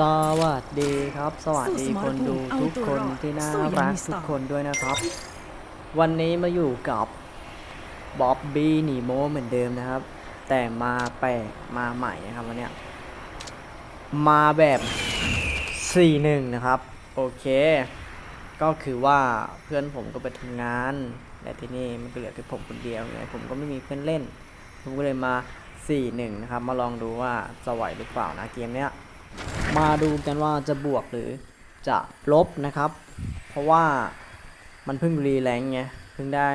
สวัสดีครับ สวัสดีคนดูทุกคนที่น่ารักทุกคนด้วยนะครับ วันนี้มาอยู่กับบ๊อบบี้นีโมเหมือนเดิมนะครับ แต่มาแปลกมาใหม่นะครับวันนี้มาแบบ4-1นะครับ โอเค ก็คือว่าเพื่อนผมก็ไปทำงานและที่นี่มันก็เหลือแค่ผมคนเดียวไงผมก็ไม่มีเพื่อนเล่น ผมก็เลยมา4-1นะครับ มาลองดูว่าจะไหวหรือเปล่านะเกมเนี้ย มาดูกันว่าจะบวกหรือจะลบนะครับ เพราะว่ามันเพิ่งรีแรงไงเพิ่งได้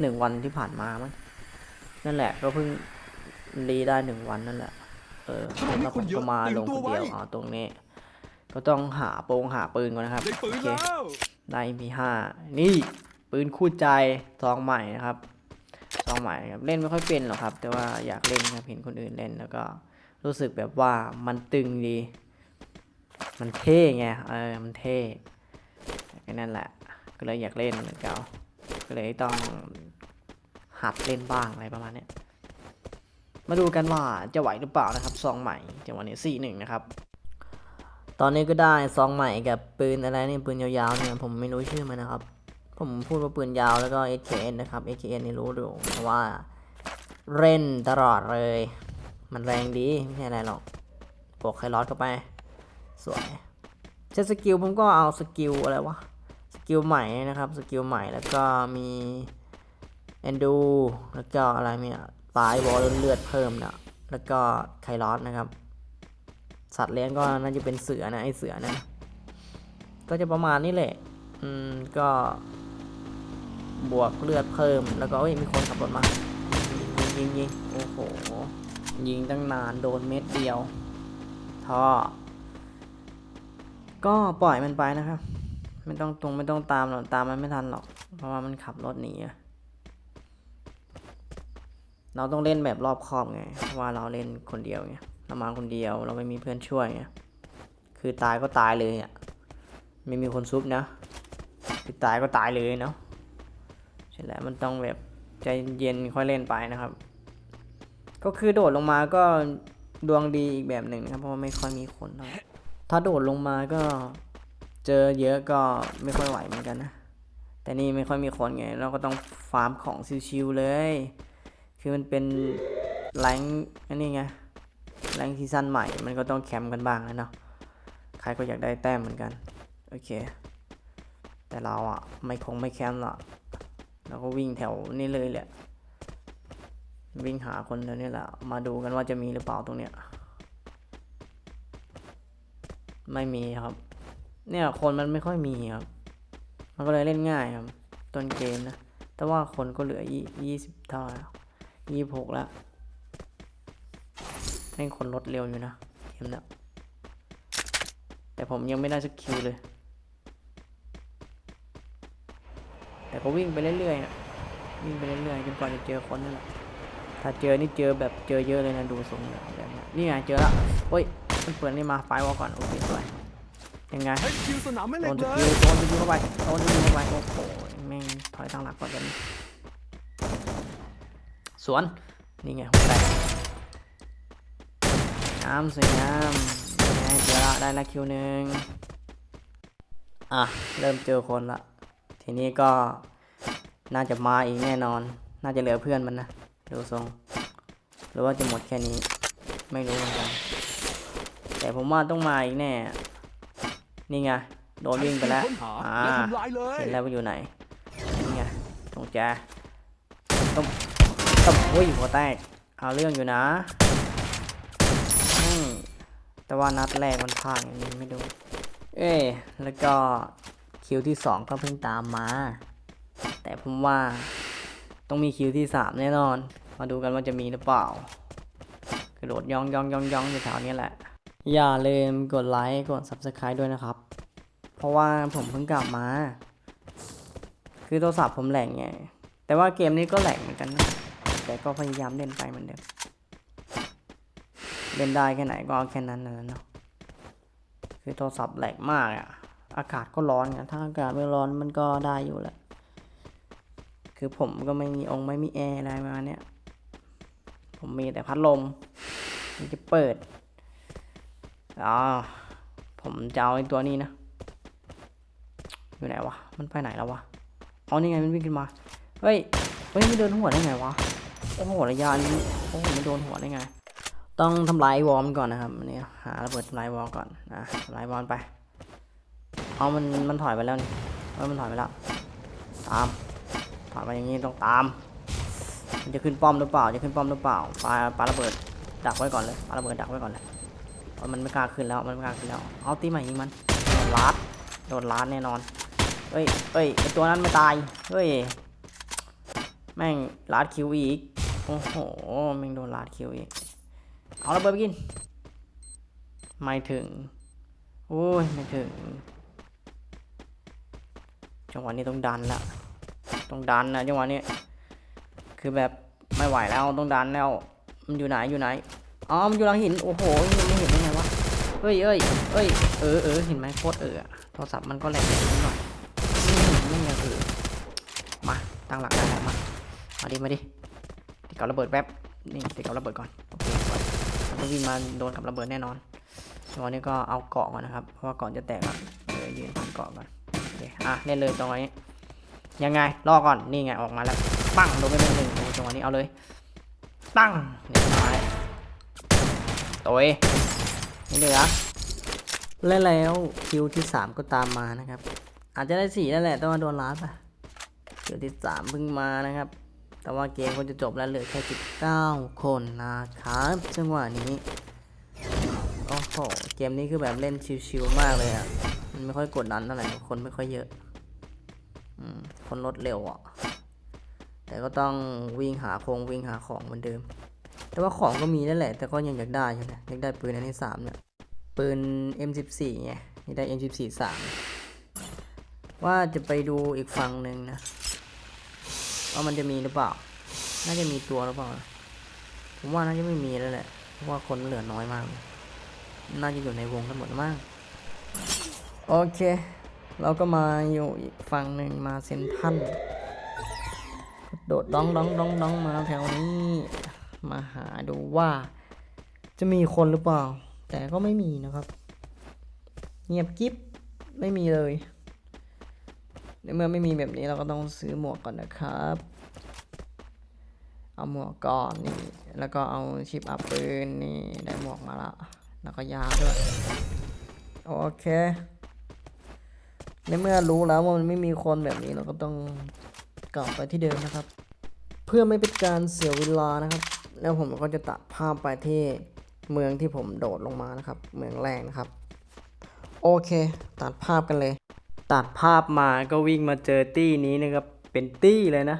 หนึ่งวันที่ผ่านมามั้งนั่นแหละก็เพิ่งรีได้หนึ่งวันนั่นแหละ เออทำไมแล้วผมคนเยก็อะมาเตรียมลงตัควนเดียวไว้อ๋อตรงนี้ ก็ต้องหาโปรงหาปืนก่อนนะครับได้ปืโอนเคแล้วได้มีห้านี่ปืนคู่ใจซองใหม่นะครับซองใหม่ครับเล่นไม่ค่อยเป็นหรอกครับ แต่ว่าอยากเล่นครับเห็นคนอื่นเล่นแล้วก็รู้สึกแบบว่ามันตึงดี มันเท่ไง เออ มันเท่แค่นั้นแหละ ก็เลยอยากเล่นเหมือนกันก็เลยต้องหัดเล่นบ้างอะไรประมาณเนี้ยมาดูกันว่าจะไหวหรือเปล่านะครับ ซองใหม่จังหวะนี้สี่หนึ่งนะครับ ตอนนี้ก็ได้ซองใหม่กับปืนอะไรนี่ปืนยาวๆเนี่ยผมไม่รู้ชื่อมันนะครับ ผมพูดว่าปืนยาวแล้วก็ SKN นะครับ SKN นี่รู้ดูเพราะว่าเล่นตลอดเลย มันแรงดี ไม่ใช่อะไรหรอกปกไคลอสเข้าไป สวยเช่นสกิลผมก็เอาสกิลอะไรวะ สกิลใหม่นะครับ สกิลใหม่แล้วก็มีแอนดูแล้วก็อะไรเนี่ยปลายวอลเลือดเพิ่มนะแล้วก็ไคลอสนะครับ สัตว์เลี้ยงก็น่าจะเป็นเสือนะไอเสือนะก็จะประมาณนี้แหละ อืมก็บวกเลือดเพิ่ม แล้วก็เอ้ยมีคนขับรถมายิงยิงยิงโอ้โหยิงตั้งนานโดนเม็ดเดียวท่อ ก็ปล่อยมันไปนะครับ ไม่ต้องตรงไม่ต้องตามหรอกตามมันไม่ทันหรอก เพราะว่ามันขับรถหนีเราต้องเล่นแบบรอบคอบไงเพราะว่าเราเล่นคนเดียวไงเรามาคนเดียวเราไม่มีเพื่อนช่วยไงคือตายก็ตายเลยอะไม่มีคนซุบนะคือตายก็ตายเลยเนาะใช่แล้วมันต้องแบบใจเย็นค่อยเล่นไปนะครับ ก็คือโดดลงมาก็ดวงดีอีกแบบหนึ่งนะครับเพราะว่าไม่ค่อยมีคนเท่าไหร่ ถ้าโดดลงมาก็เจอเยอะก็ไม่ค่อยไหวเหมือนกันนะ แต่นี่ไม่ค่อยมีคนไง เราก็ต้องฟาร์มของชิวๆเลย คือมันเป็นแรงอันนี้ไงแรงซีซั่นใหม่ มันก็ต้องแคมป์กันบ้างนะเนาะ ใครก็อยากได้แต้มเหมือนกัน โอเค แต่เราอะไม่คงไม่แคมป์หรอกเราก็วิ่งแถวนี้เลยแหละ วิ่งหาคนแถวนี้แหละ มาดูกันว่าจะมีหรือเปล่าตรงเนี้ย ไม่มีครับ เนี่ยคนมันไม่ค่อยมีครับ มันก็เลยเล่นง่ายครับต้นเกมนะ แต่ว่าคนก็เหลือยี่สิบเท่าแล้วยี่หกแล้วให้คนลดเร็วอยู่นะเกมเนี้แต่ผมยังไม่ได้สักคิวเลย แต่ก็วิ่งไปเรื่อยๆนะวิ่งไปเรื่อยๆจนกว่าจะเจอคนนั่นแหละถ้าเจอนี่เจอแบบเจอเยอะเลยนะดูทรงแบบแบบเนี้ยนี่ไงเจอละโอ้ย เปิดนี่มาไฟวอลก่อนโอเคสวยยังไงให้คิวสนามไม่เหโดล็กนเลสกิยลโดนสกิลเข้าไปโดนสกิลเข้าไปโอ้โหแม่งถอยทางหลักก่อนกันสวนนี่ไงหัวแตกงามสวยงามยังไงเจอละได้ละคิวหนึ่งอะเริ่มเจอคนละทีนี้ก็น่าจะมาอีกแน่นอน น่าจะเหลือเพื่อนมันนะดูทรงหรือว่าจะหมดแค่นี้ไม่รู้เหมือนกัน แต่ผมว่าต้องมาอีกแน่ นี่ไง โดนวิ่งไปแล้วค้นหาอ่าและทำลายเลยเห็นแล้วว่าอยู่ไหน นี่ไงตรงแจต้มต้มโอ้ยหัวแตก เอาเรื่องอยู่นะอืมแต่ว่านัดแรกมันพลาดอย่างนี้ไม่ดู เอ้ยแล้วก็คิวที่สองก็เพิ่งตามมา แต่ผมว่าต้องมีคิวที่สามแน่นอน มาดูกันว่าจะมีหรือเปล่ากระโดดย่องย่องย่องย่องอยู่แถวนี้แหละ อย่าลืมกดไลค์กด subscribe ด้วยนะครับ เพราะว่าผมเพิ่งกลับมา คือโทรศัพท์ผมแหลกไง แต่ว่าเกมนี้ก็แหลกเหมือนกันนะแต่ก็พยายามเล่นไปเหมือนเดิมเล่นได้แค่ไหนก็เอาแค่นั้นนะเนาะคือโทรศัพท์แหลกมากอะอากาศก็ร้อนไงถ้าอากาศไม่ร้อนมันก็ได้อยู่แหละ คือผมก็ไม่มีองค์ไม่มีแอร์อะไรมาเนี้ยผมมีแต่พัดลมมันจะเปิด อ๋อผมจะเอาไอ้ตัวนี้นะ อยู่ไหนวะ มันไปไหนแล้ววะอ๋อนี่ไงมันวิ่งขึ้นมา เฮ้ย เฮ้ยมันเดินหัวได้ไงวะ โอ้โหระยะนี้ โอ้โหมันโดนหัวได้ไง ต้องทำลายวอลมนก่อนนะครับอันนี่หาระเบิดทำลายวอลก่อนนะทำลายวอลไป เอามัน มันถอยไปแล้วนี่เออมันถอยไปแล้ว ตาม ถอยไปอย่างนี้ต้องตาม มันจะขึ้นป้อมหรือเปล่า จะขึ้นป้อมหรือเปล่าปาปาระเบิดดักไว้ก่อนเลยปาระเบิดดักไว้ก่อนเลย มันไม่กล้าขึ้นแล้วมันไม่กล้าขึ้นแล้วเอาตีใหม่ยิงมันโดนลัดโดนลัดแน่นอนเฮ้ยเฮ้ยไอตัวนั้นไม่ตายเฮ้ยแม่งลัดคิวอีกโอ้โหแม่งโดนลัดคิวอีกเอาระเบิดไปกินไม่ถึงโอ้ยไม่ถึงจังหวะนี้ต้องดันละต้องดันนะจังหวะนี้คือแบบไม่ไหวแล้วต้องดันแล้วมันอยู่ไหนอยู่ไหนอ๋อมันอยู่หลังหินโอ้โหยังไม่เห็น เอ้ยเอ้ยเอ้ยเออเออเห็นไหมโคตรเออโทรศัพท์มันก็แหลกนิดหน่อยอืมไม่ยังเออมาตั้งหลักได้แล้วมามาดิมาดิติดกับระเบิดแป๊บนี่ติดกับระเบิดก่อนโอเคก่อนมันต้องวิ่งมาโดนกับระเบิดแน่นอนจังหวะนี้ก็เอาเกาะก่อนนะครับเพราะว่าเกาะจะแตกแล้วเออยืนพันเกาะก่อนโอเคอะเล่นเลยจังนี้ยังไงรอก่อนนี่ไงออกมาแล้วปั้งโดนไปหนึ่งหนึ่งโอ้จังหวะนี้เอาเลย ตั้งเรียบร้อยตัวเอง ไม่เหลือและแล้วคิวที่สามก็ตามมานะครับ อาจจะได้สี่แล้วแหละแต่ว่าโดนล้าดไปคิวที่สามเพิ่งมานะครับ แต่ว่าเกมก็จะจบแล้วเหลือแค่สิบเก้าคนนะครับจังหวะนี้โอ้โหเกมนี้คือแบบเล่นชิวๆมากเลยอะมันไม่ค่อยกดดันเท่าไหร่คนไม่ค่อยเยอะคนลดเร็วอะแต่ก็ต้องวิ่งหาโครงวิ่งหาของเหมือนเดิม แต่ว่าของก็มีนั่นแหละ แต่ก็ยังอยากได้อยู่นะ อยากได้ปืนอันที่สามเนี่ย ปืน M14 ไงนี่ได้ M14 สามว่าจะไปดูอีกฝั่งหนึ่งนะ ว่ามันจะมีหรือเปล่า น่าจะมีตัวหรือเปล่า ผมว่าน่าจะไม่มีแล้วแหละ เพราะว่าคนเหลือน้อยมาก น่าจะอยู่ในวงกันหมดมั้งโอเค เราก็มาอยู่อีกฝั่งหนึ่งมาเซนทันโดดดองดองดองดองมาแถวนี้ มาหาดูว่า จะมีคนหรือเปล่า แต่ก็ไม่มีนะครับ เงียบกิ๊บไม่มีเลยในเมื่อไม่มีแบบนี้เราก็ต้องซื้อหมวกก่อนนะครับ เอาหมวกก่อนนี่ แล้วก็เอาชิปอัพปืนนี่ได้หมวกมาละ แล้วก็ยาด้วย โอเค ในเมื่อรู้แล้วว่ามันไม่มีคนแบบนี้เราก็ต้องกลับไปที่เดิมนะครับ เพื่อไม่เป็นการเสียเวลานะครับ แล้วผมก็จะตัดภาพไปที่เมืองที่ผมโดดลงมานะครับ เมืองแรกนะครับ โอเค ตัดภาพกันเลย ตัดภาพมาก็วิ่งมาเจอตี้นี้นะครับ เป็นตี้เลยนะ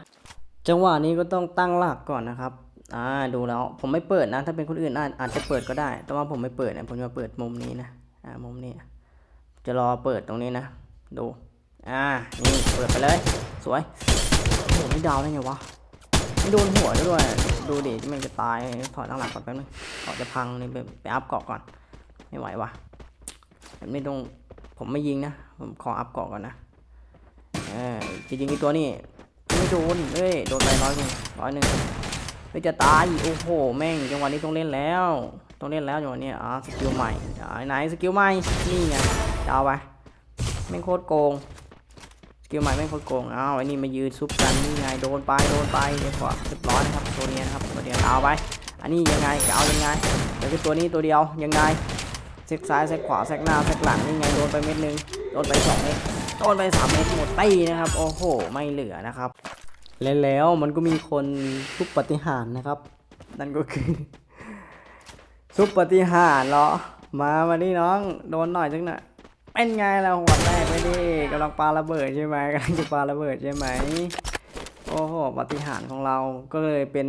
จังหวะนี้ก็ต้องตั้งหลักก่อนนะครับ อ่า ดูแล้ว ผมไม่เปิดนะ ถ้าเป็นคนอื่นอาจอาจจะเปิดก็ได้ แต่ว่าผมไม่เปิดเนี่ยผมจะเปิดมุมนี้นะ อ่า มุมนี้ จะรอเปิดตรงนี้นะ ดู อ่า นี่ เปิดไปเลย สวยโอ้ไม่ดาวได้ไงวะ โดนหัวด้วย ดูดิมันจะตายถอยตั้งหลักก่อนแป๊บนึงเกาะจะพังนี่ไปไปอัพเกาะก่อน ไม่ไหววะแบบนี้ต้องผมไม่ยิงนะ ผมขออัพเกาะก่อนนะเออจริงๆไอตัวนี้ไม่โดนเอ้ยโดนไปร้อยหนึ่งร้อยหนึ่งไม่จะตายโอ้โหแม่งจังหวะนี้ต้องเล่นแล้ว ต้องเล่นแล้วจังหวะนี้อ่าสกิลใหม่ไหนสกิลใหม่นี่ไงจะเอาไปแม่งโคตรโกง กิลใหม่แม่งคตรโกงอ้าวไอ้นี่มายืนซุปกันนี่ไงโดนไปโดนไปเรียบร้อเรียบร้อยนะครับตัวนี้นะครับตัวเดียวเอาไป อันนี้ยังไงจะเอายังไงเดี๋ยวตัวนี้ตัวเดียวยังไงเซ็กซ้ายเซ็กขวาเซ็กหน้าเซ็กหลังนี่ไงโดนไปเม็ดนึงโดนไปสองเม็ดโดนไปสามเม็ดหมดตีนะครับโอ้โหไม่เหลือนะครับและแล้วมันก็มีคนทุบปฏิหารนะครับ นั่นก็คือซุปปฏิหารเหรอมามาดิน้องโดนหน่อยจังหน่อย เป็นไงล่ะหัวแรกไปดิกำลังปาระเบิดใช่ไหมกำลังจะปาระเบิดใช่ไหมโอ้โหปฏิหารของเราก็เลยเป็น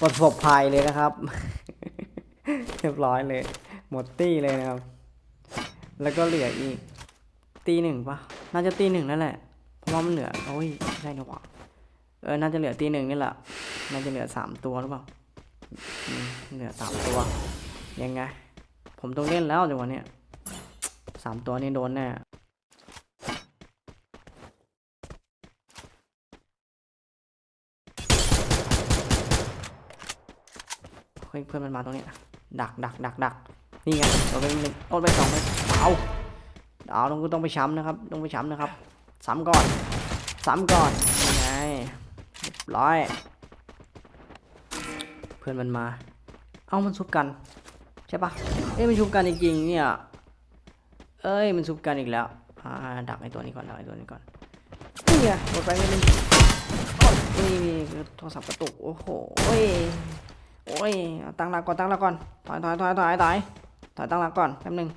ประสบภัยเลยนะครับ เรียบร้อยเลย หมดตี้เลยนะครับ แล้วก็เหลืออีก ตีหนึ่งปะน่าจะตีหนึ่งนั่นแหละเพราะว่ามันเหลือโอ้ยไม่ใช่นะวะเออน่าจะเหลือตีหนึ่งนี่แหละน่าจะเหลือสามตัวหรือเปล่าเหลือสามตัวยังไง ผมต้องเล่นแล้วจังหวะเนี้ย สามตัวนี่โดนแน่เฮ้ยเพื่อนมันมาตรงนี้ ดักดักดักดักนี่ไงโดนไปหนึ่งโดนไปสองไปไปาวดาต้องต้องไปช้ำนะครับ ต้องไปช้ำนะครับซ้ำก่อนซ้ำก่อนนี่ไงร้อยเพื่อนมันมา เอามันชุบกัน ใช่ปะเอ้ยมันชุบกันจริงๆเนี่ย เอ้ยมันชุบกันอีกแล้วอ่าดักไอ้ตัวนี้ก่อนดักไอ้ตัวนี้ก่อนนี่ไงหมดไปไม่เป็นโอ้ยนี่นี่โทรศัพท์กระตุกโอ้โหโอ้ยโอ้ยเอาตั้งหลักก่อนตั้งหลักก่อนถอยถอยถอยถอยถอยถอยตั้งหลักก่อนแป๊บนึง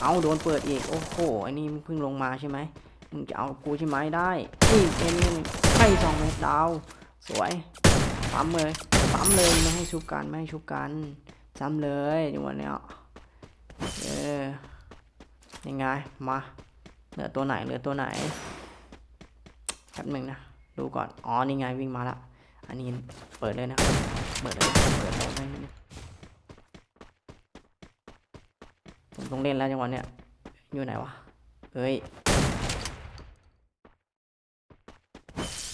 เอาโดนเปิดอีกโอ้โหไอ้นี่มึงเพิ่งลงมาใช่ไหมมึงจะเอากับกูใช่ไหมได้นี่เอ็นนี่ให้สองเมตรดาวสวยปั๊มเลยปั๊มเลยไม่ให้ชุบกันไม่ให้ชุบกันซ้ำเลยจังหวะเนี้ยเออ ยังไง มาเหลือตัวไหนเหลือตัวไหนแป๊บหนึ่งนะ ดูก่อน อ๋อ นี่ไงวิ่งมาละ อันนี้เปิดเลยนะ เปิดเลย เปิดเลยไม่ผมต้องเล่นแล้วจังหวะเนี้ย อยู่ไหนวะเอ้ย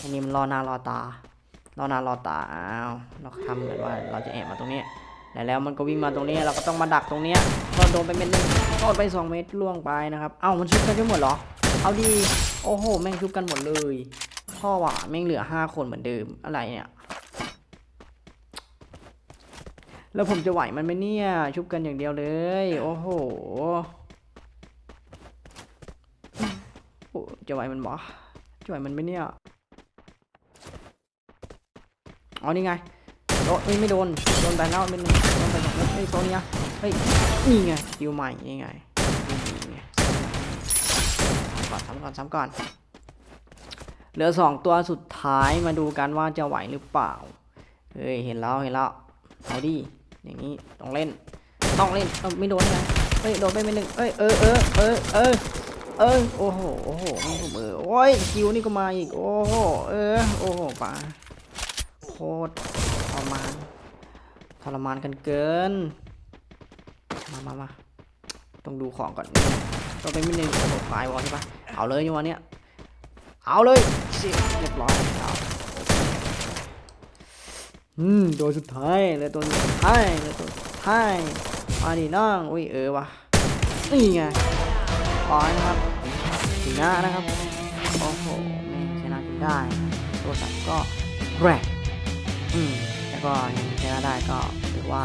อันนี้มันรอหน้ารอตา รอหน้ารอตา อ้าว เราทำเหมือนว่าเราจะแอบมาตรงนี้ แล้วแล้วมันก็วิ่งมาตรงนี้ เราก็ต้องมาดักตรงเนี้ย โดนไปเม็ดหนึงโดนไปสองเม็ดล่วงไปนะครับ เอ้ามันชุบกันจนหมดเหรอ เอาดี โอ้โห แม่งชุบกันหมดเลย พ่อว่ะแม่งเหลือห้าคนเหมือนเดิม อะไรเนี่ย แล้วผมจะไหวมันไหมเนี่ย ชุบกันอย่างเดียวเลย โอ้โห้จะไหวมันบ่จะไหวมันไหมเนี่ยอ๋อนี่ไงโดนไม่โดน โดนไปแล้วเป็นงโดนไปสองเม็ดเฮ้ยตัวเนี้ย เฮ้ยนี่ไงสกิลใหม่นี่ไงนี่ไงก่อนซ้ำก่อนซ้ำก่อน เหลือสองตัวสุดท้ายมาดูกันว่าจะไหวหรือเปล่า เฮ้ยเห็นแล้วเห็นแล้วเอาดิอย่างนี้ต้องเล่น ต้องเล่นเอ้าไม่โดนไงเฮ้ยโดนไปไม่หนึ่งเอ้ยเออเออเออเออเออโอ้โหโอ้โหไม่ผมเออโอ้ยคิวนี่ก็มาอีกโอ้โหเออโอ้โหป่าโคตรทรมานทรมานกันเกิน มามามาต้องดูของก่อนต้องไปไม่หนึ่งโอ้โหตายวอลใช่ปะเอาเลยยังวันเนี้ยเอาเลยเรียบร้อยเอาอืมตัวสุดท้ายเลยตัวสุดท้ายเลยตัวสุดท้ายมาดิน้องอุ้ยเออวะนี่ไงปล่อยนะครับชนะนะครับโอ้โหแม่ชนะจนได้ ตัวสัตว์ก็แรกอืมแล้วก็ยังชนะได้ก็ถือว่า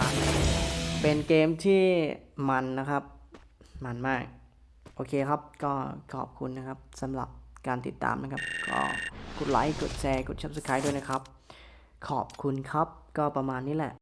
เป็นเกมที่มันนะครับ มันมาก โอเคครับ ก็ขอบคุณนะครับสำหรับการติดตามนะครับ ก็กดไลค์ กดแชร์ กดชับสไครต์ด้วยนะครับ ขอบคุณครับ ก็ประมาณนี้แหละ